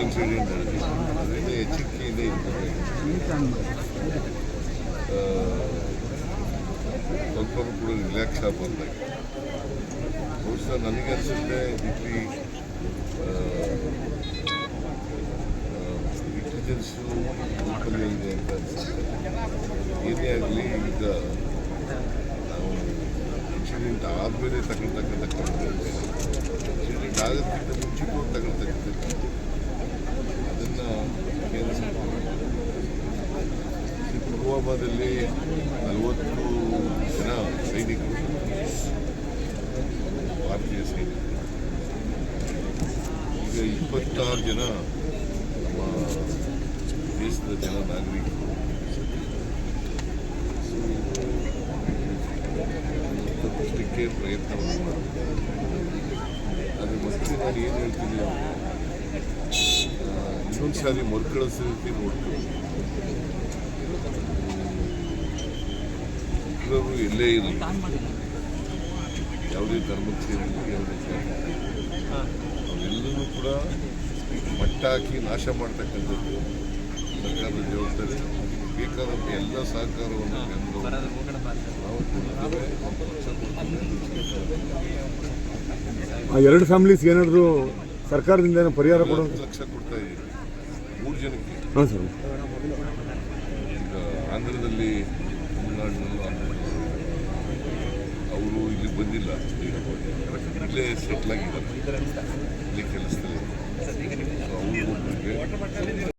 Incident ಅದರಿಂದ ಎಚ್ಚರಿಕೆಯಿಂದ ಸ್ವಲ್ಪ ಕೂಡ ರಿಲ್ಯಾಕ್ಸ್ ಆಗಬಾರ್ದಾಗಿ ಬಹುಶಃ ನನಗೆ ಅನಿಸುತ್ತೆ ಇಲ್ಲಿ ಇಂಟೆಲಿಜೆನ್ಸು ವೈಫಲ್ಯ ಇದೆ ಅಂತ ಅನಿಸುತ್ತೆ ಆಗಲಿ ಈಗ ನಾವು ಇನ್ಸಿಡೆಂಟ್ ಆದಮೇಲೆ ತಗೊಳ್ತಕ್ಕಂಥ ಕ್ರಮಗಳಿದೆ ಇನ್ಸಿಡೆಂಟ್ ಆಗೋದಕ್ಕಿಂತ ಮುಂಚಿತವಾಗಿ ಪುಲ್ವಾಮಾದಲ್ಲಿ ನಲವತ್ತು ಜನ ಸೈನಿಕರು, ಭಾರತೀಯ ಸೈನಿಕರು. ಈಗ ಇಪ್ಪತ್ತಾರು ಜನ ನಮ್ಮ ದೇಶದ ಜನ ನಾಗರಿಕರು. ತಪ್ಪಿಸಲಿಕ್ಕೆ ಪ್ರಯತ್ನವನ್ನು ಮಾಡಬೇಕು ಅದು ಮತ್ತೆ ನಾನು ಏನು ಹೇಳ್ತೀನಿ ಸಾರಿ ಮರುಕಳಿಸೋದಕ್ಕೆ ನೋಡ್ತೀವಿ. ಉಗ್ರರು ಎಲ್ಲೇ ಇರಲಿ. ಯಾವುದೇ ಧರ್ಮಕ್ಕೆ ಸೇರಿರಲಿ ಯಾವುದೇ ಅವೆಲ್ಲರೂ ಕೂಡ ಮಟ್ಟ ಹಾಕಿ ನಾಶ ಮಾಡ್ತಕ್ಕಂಥದ್ದು ಸರ್ಕಾರದ ಜವಾಬ್ದಾರಿ. ಬೇಕಾದಂಥ ಎಲ್ಲ ಸಹಕಾರವನ್ನು ಕೇಂದ್ರ ನಾವು ಕೊಡ್ತೇವೆ ಪಕ್ಷ ಕೊಡ್ತೇವೆ ಆ ಎರಡು ಫ್ಯಾಮಿಲೀಸ್ ಏನಾದರೂ ಸರ್ಕಾರದಿಂದ ಏನೋ ಪರಿಹಾರ ಕೊಡೋ ಲಕ್ಷ ಕೊಡ್ತಾ ಇದ್ದೀವಿ. ಮೂರು ಜನಕ್ಕೆ. ಸರ್. ಈಗ ಆಂಧ್ರದಲ್ಲಿ ತಮಿಳುನಾಡಿನಲ್ಲೂ ಆಂಧ್ರದಲ್ಲೂ ಅವರು ಇಲ್ಲಿ ಬಂದಿಲ್ಲ. ಇಲ್ಲೇ ಸೆಟ್ಲ್ ಆಗಿದ್ದಾರೆ. ಇಲ್ಲಿ ಕೆಲಸದಲ್ಲಿ. ಅವರು ಒಬ್ಬರಿಗೆ